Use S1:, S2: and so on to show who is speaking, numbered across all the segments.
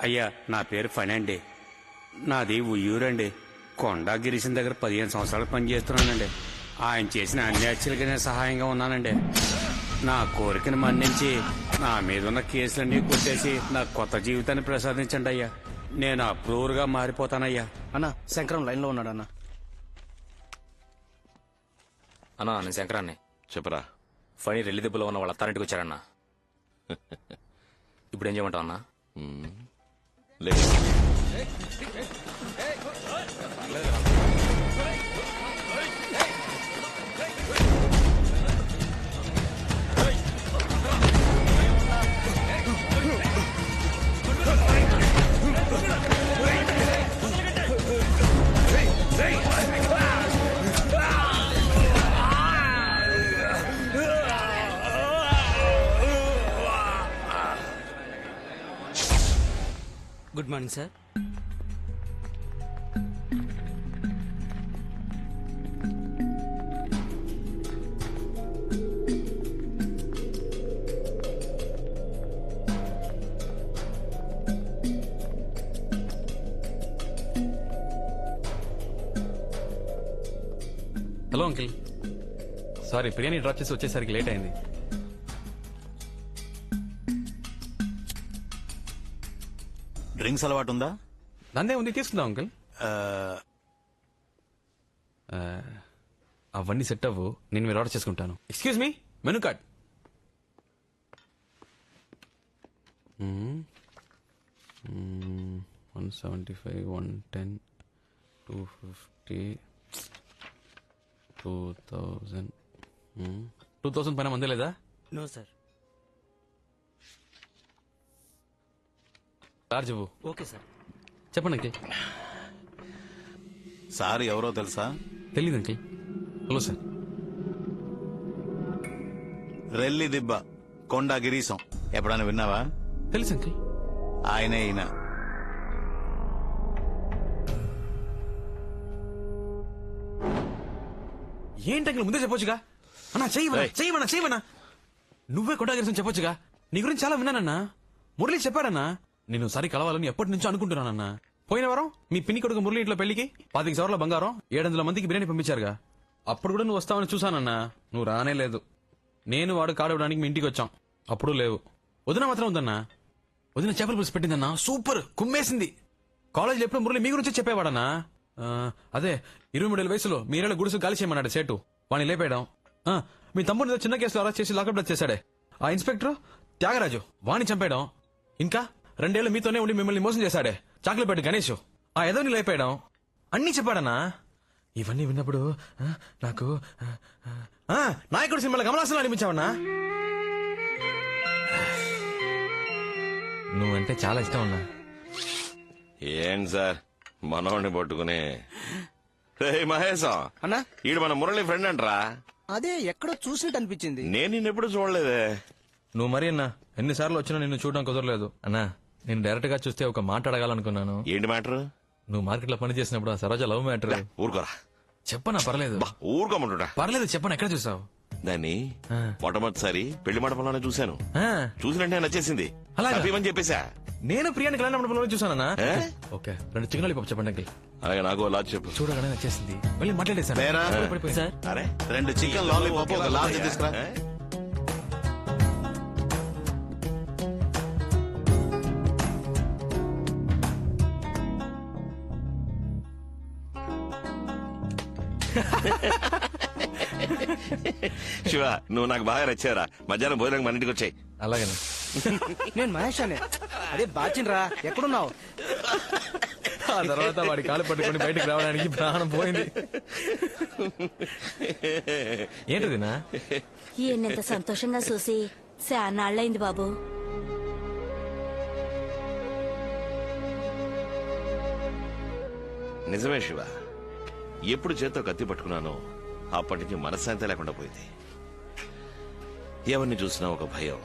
S1: అయ్యా నా పేరు ఫణి అండి. నాది ఉయ్యూరండి కొండా గిరీశం దగ్గర పదిహేను సంవత్సరాలు పనిచేస్తున్నానండి. ఆయన చేసిన అన్ని హత్యలకి నేను సహాయంగా ఉన్నానండి. నా కోరికను మన్నించి నా మీద ఉన్న కేసులన్నీ కొట్టేసి నా కొత్త జీవితాన్ని ప్రసాదించండి అయ్యా. నేను అప్రూవర్గా మారిపోతానయ్యా.
S2: అన్న శంకరం లైన్లో ఉన్నాడు అన్న.
S3: అన్నా నేను శంకరాన్ని.
S4: చెప్పరా.
S3: ఫణి రెల్లి దెబ్బలో ఉన్న వాళ్ళ అత్తారింటికి వచ్చారన్నా. ఇప్పుడు ఏం చేయమంటావు అన్నా?
S4: లే
S2: good morning sir.
S5: Hello uncle sorry biryani drop చేసి వచ్చేసరికి లేట్ అయింది.
S6: డ్రింక్స్ అలవాటు ఉందా?
S5: దందే ఉంది తీసుకుందాం అంకిల్. అవన్నీ సెట్ అవ్వు. నేను మీరు ఆర్డర్ చేసుకుంటాను. Excuse me menu card one seventy five one ten two fifty two thousand two thousand పైన మందే లేదా?
S2: నో సార్
S5: చార్జ్ ఇవ్వు
S2: ఓకే సార్.
S5: చెప్పండి అంకిల్.
S6: సార్ ఎవరో తెలుసా?
S5: తెలియదు అంకిల్. Hello sir.
S6: రెల్లి దిబ్బ కొండ గిరీశం. ఎప్పుడైనా విన్నావా?
S5: తెలుసు అంకిల్.
S6: ఆయనే ఈయన.
S5: ఏంటి అంకుల్ ముందే చెప్పొచ్చుగా? అన్నా చెయ్యమన్నా
S6: ఏయ్.
S5: చెయ్యమన్నా చెయ్యమన్నా నువ్వే కొట్టాగిరిసం చెప్పొచ్చుగా? నీ గురించి చాలా విన్నానన్నా. మురళి చెప్పాడన్నా. నేను సరి కలవాలని ఎప్పటి నుంచో అనుకుంటున్నానన్నా. పోయిన వారం మీ పిన్ని కొడుకు మురళి ఇంట్లో పెళ్ళికి పాతిక సవర్ల బంగారం ఏడు వందల మందికి బిర్యానీ పంపించారుగా. అప్పుడు కూడా నువ్వు వస్తావని చూసానన్నా నువ్వు రానే లేదు. నేను వాడు కాడవడానికి మీ ఇంటికి వచ్చాం. అప్పుడు లేవు. వదిన మాత్రం ఉందన్నా. వదిన చేపల పులుసు పెట్టిందన్నా. సూపర్! కుమ్మేసింది. కాలేజీలో ఎప్పుడు మురళి మీ గురించి చెప్పేవాడన్నా. ఆ, అదే ఇరవై మూడేళ్ళ వయసులో మీరేళ్ళ గుడుసు గాలి చేయమన్నాడు సేటు. వాడిని లేపేయడం. ఆ, మీ తమ్ముడు చిన్న కేసులో అరెస్ట్ చేసి లాకప్ చేశాడే. ఆ ఇన్స్పెక్టర్ త్యాగరాజు వాణ్ణి చంపేయడం. ఇంకా? రెండేళ్ళు మీతోనే ఉండి మిమ్మల్ని మోసం చేశాడే. చాకులపేట గణేష్. ఆ ఎదోని లేపేయడం. అన్నీ చెప్పాడన్నా ఇవన్నీ విన్నప్పుడు ఆ, నాకు ఆ, ఆ, ఆ, నాయకుడు సినిమాలో కమలాసనం అనిపించావన్నా? నువ్వంటే చాలా ఇష్టం అన్నా
S4: ఏంటి సార్? మనోడిని పట్టుకుని. మహేశం.
S2: అన్నా?
S4: ఈడు మన మురళి ఫ్రెండ్ అంటరా.
S2: అదే ఎక్కడో చూసినట్టు అనిపించింది.
S4: నేను నిన్నెప్పుడు చూడలేదే.
S5: నువ్వు మరి అన్నా ఎన్నిసార్లు వచ్చినా నిన్ను చూడడం కుదరలేదు. అన్నా నేను డైరెక్ట్గా చూస్తే ఒక మాట అడగాలనుకున్నాను.
S4: ఏంటి మ్యాటర్?
S5: నువ్వు మార్కెట్లో పని చేసినప్పుడు ఆ సరోజ లవ్ మ్యాటర్.
S4: ఊరుకోరా.
S5: చెప్పనా పర్లేదు.
S4: ఊరుకోమంటుడా.
S5: పర్లేదు చెప్పనా ఎక్కడ చూసావు?
S4: దాన్ని మొట్టమొదటిసారి పెళ్ళి మండపంలోనే చూశాను.
S5: ఆ,
S4: చూసినట్టే నచ్చేసింది.
S5: అలాగా?
S4: చెప్పేశా?
S5: నేను ప్రియాని కళ్యాణ మండపంలో చూసానన్నా? ఓకే రెండు చికెన్ పప్పు చెప్పండి అంకిల్.
S4: అలాగే నాకు లాజ్ చెప్పు.
S5: చూడగానే నచ్చేసింది. మాట్లాడేసాను? సార్.
S4: అరే
S6: రెండు చికెన్ లాలీపాప్ ఒక లార్జ్ తీసుకురా.
S4: శివ నువ్వు నాకు బాగా నచ్చారా మధ్యాహ్నం భోజనం మన ఇంటికి వచ్చాయి.
S5: అలాగనే?
S2: నేను మహేష్ అనే అదే బాచిన్రా ఎక్కడున్నావు?
S5: ఆ తర్వాత వాడి కాలు పట్టుకొని బయటకు రావడానికి ప్రాణం పోయింది. ఏంటిదినా?
S7: ఈయనంత సంతోషంగా చూసి శానాళ్ళైంది బాబు.
S4: నిజమే శివ. ఎప్పుడు చేత్తో కత్తి పట్టుకున్నానో అప్పటి నుంచి మనశ్శాంతి లేకుండా పోయింది. ఎవరిని చూసినా ఒక భయం.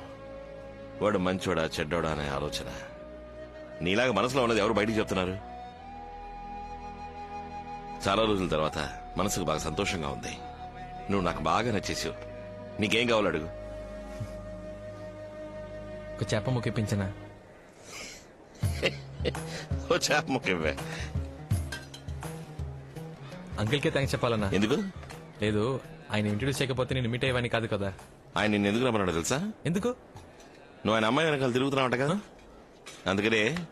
S4: వాడు మంచోడా చెడ్డోడా అనే ఆలోచన. నీలాగా మనసులో ఉన్నది ఎవరు బయటికి చెప్తున్నారు? చాలా రోజుల తర్వాత మనసుకు బాగా సంతోషంగా ఉంది. నువ్వు నాకు బాగా నచ్చేసావు. నీకేం కావాలి అడుగు.
S5: ఒక చేప ముక్కిపించనా
S4: ఓ చేప ముక్క ఇవ్వే.
S5: అంకిల్ కే థ్యాంక్స్ చెప్పాలన్నా.
S4: ఎందుకు?
S5: లేదు ఆయన ఇంట్రడ్యూస్ చేయకపోతే నేను మీట్ అయ్యేవాని కాదు కదా.
S4: ఆయన నిన్ను ఎందుకు రమ్మన్నాడు తెలుసా?
S5: ఎందుకు?
S4: నువ్వు ఆయన అమ్మాయి వెనకాల తిరుగుతున్నావు కదా? అందుకనే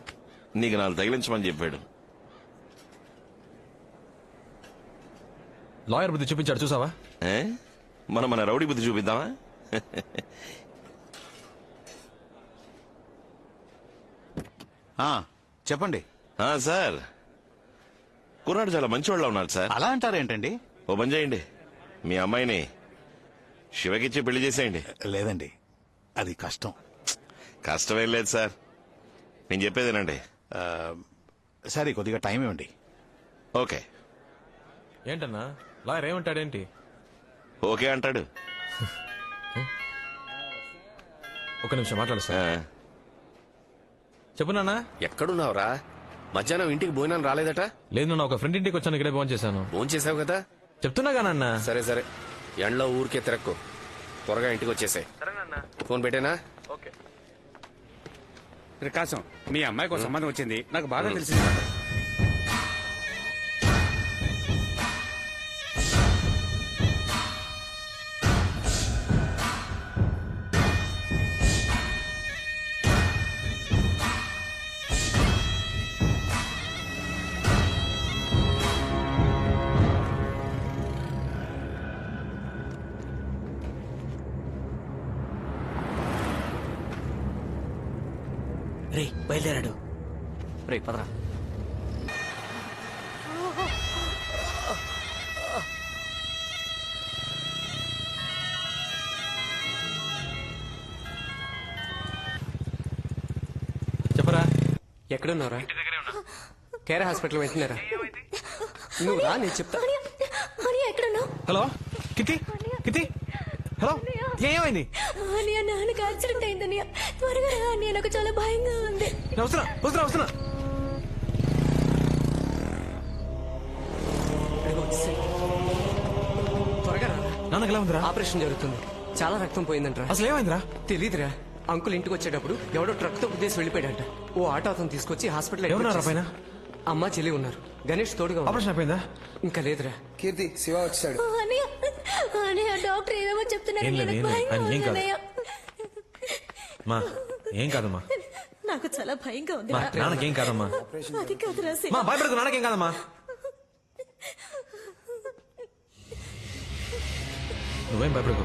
S4: నీకు నాలుగు తగిలించమని చెప్పాడు.
S5: లాయర్ బుద్ధి చూపించాడు చూసావా?
S4: ఏ? మనం మన రౌడీ బుద్ధి చూపిద్దామా?
S6: ఆ, చెప్పండి.
S4: ఆ, సార్. కుర్రాడు చాలా మంచివాళ్ళ ఉన్నాడు సార్.
S6: అలా అంటారేంటండి?
S4: ఓ పని చేయండి. మీ అమ్మాయిని శివకిచ్చి పెళ్ళి చేసేయండి.
S6: లేదండి అది కష్టం.
S4: కష్టమేం లేదు సార్. నేను చెప్పేదేనండి
S6: ఆ, సరే కొద్దిగా టైం ఇవ్వండి.
S4: ఓకే.
S5: ఏంటన్నా? లాయర్ ఏమంటాడేంటి?
S4: ఓకే అంటాడు.
S5: ఒక నిమిషం మాట్లాడు
S4: ఆ,
S5: సార్ చెప్పు నాన్న.
S8: ఎక్కడున్నావురా? మధ్యాహ్నం ఇంటికి భోజనం రాలేదట?
S5: లేదు నాన్న ఒక ఫ్రెండ్ ఇంటికి వచ్చాను ఇక్కడే ఫోన్ చేశాను
S8: ఫోన్ చేసావు కదా?
S5: చెప్తున్నాగా నాన్న.
S8: సరే సరే. ఎండలో ఊరికే తిరక్కు. త్వరగా ఇంటికి వచ్చేసాయి ఫోన్ పెట్టేనా?
S1: ప్రకాశం మీ అమ్మాయికి ఒక సంబంధం వచ్చింది. నాకు బాగా తెలిసింది.
S2: రే బయలుదేరాడు. రే పదరా.
S5: చెప్పరా?
S9: ఎక్కడున్నారా కేర్ హాస్పిటల్ వెళ్తున్నారా నువ్వు రా నేను చెప్తా.
S5: హలో కితి కితి హలో ఏమైంది?
S7: అనియా నాన్నకి యాక్సిడెంట్ అయిందని త్వరగా రా అనియా నాకు చాలా భయంగా ఉంది.
S5: నేను వస్తున్నా వస్తున్నా వస్తున్నా.
S9: త్వరగా రా.
S5: నాన్నకి ఎలా ఉందిరా?
S9: ఆపరేషన్ జరుగుతుంది. చాలా రక్తం పోయిందంట్రా.
S5: అసలు ఏమైందిరా?
S9: తెలీదురా. అంకుల్ ఇంటికి వచ్చేటప్పుడు ఎవడో ట్రక్తో ఉద్దేశం వెళ్ళిపోయాడంట. ఓ ఆటో అతను తీసుకొచ్చి హాస్పిటల్
S5: ఎవరున్నారా పైన?
S9: అమ్మ చెల్లి ఉన్నారు. గణేష్ తోడుగా ఉన్నాడు.
S5: ఆపరేషన్ అయిపోయిందా?
S9: ఇంకా లేదురా.
S10: కీర్తి శివ వచ్చాడు.
S7: డాక్టర్ ఏమేమో చెప్తున్నారు.
S5: ఏం లేదు,
S7: నాకు
S5: ఏం లేదు.
S7: భయంగా
S5: ఆయన ఏం
S7: ఉంది
S5: కాదు.
S7: అన్నయ్య.
S5: మా ఏం కాదమ్మా?
S7: నాకు చాలా భయంగా ఉంది
S5: మా నాన్నకేం కాదమ్మా?
S7: అది కాదురా.
S5: మా భయపడకు నాన్నకేం కాదమ్మా? నువ్వేం భయపడకు?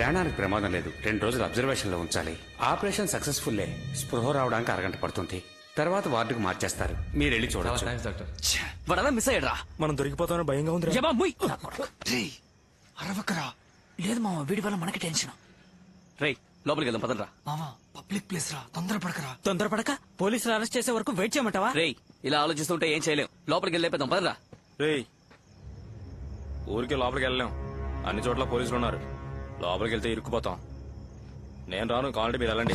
S1: ప్రాణానికి ప్రమాదం లేదు. రెండు రోజులు అబ్జర్వేషన్లో ఉంచాలి. ఆపరేషన్ సక్సెస్ఫుల్లే. స్పృహ రావడానికి అరగంట పడుతుంది. తర్వాత వార్డుకు మార్చేస్తారు. మీరు వెళ్ళి
S2: వాడలా మిస్ అయ్యాడ్రా?
S3: మనం దొరికిపోతామని భయంగా ఉంది
S2: అరవకరా. లేదు మామ వీడి వల్ల మనకి టెన్షన్. రేయ్ లోపలికి వెళ్దాం పదండ్రా. మామ పబ్లిక్ ప్లేస్ రా తొందరపడకరా. తొందరపడక? పోలీసులు అరెస్ట్ చేసే వరకు వెయిట్ చేయమంటావా? రేయ్ ఇలా ఆలోచిస్తుంటే ఏం చేయలేం. లోపలికి వెళ్ళేపోదాం పదండ్రా.
S3: రేయ్ ఊరికి లోపలికి వెళ్ళలేం. అన్ని చోట్ల పోలీసులు ఉన్నారు. లోపలికి వెళ్తే ఇరుక్కుపోతాం నేను రాను కావాలంటే మీరు వెళ్ళండి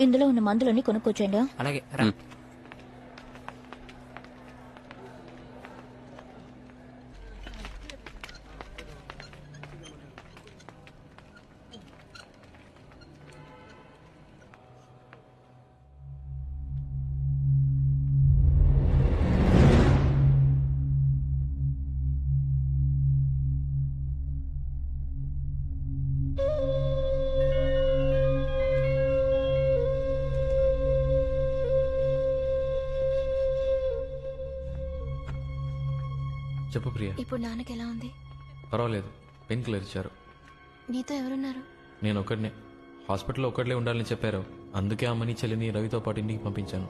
S7: ఇందులో ఉన్న మందులన్నీ కొనుక్కొచ్చేయండి.
S2: అలాగే రా.
S5: చెప్పు ప్రియా.
S7: ఇప్పుడు నాన్నకి ఎలా ఉంది?
S5: పర్వాలేదు పెయిన్ కిల్లర్ ఇచ్చారు.
S7: నీతో ఎవరున్నారు?
S5: నేను ఒకడినే. హాస్పిటల్లో ఒకటిలే ఉండాలని చెప్పారు. అందుకే అమ్మని చెల్లిని రవితో పాటు ఇంటికి పంపించాను.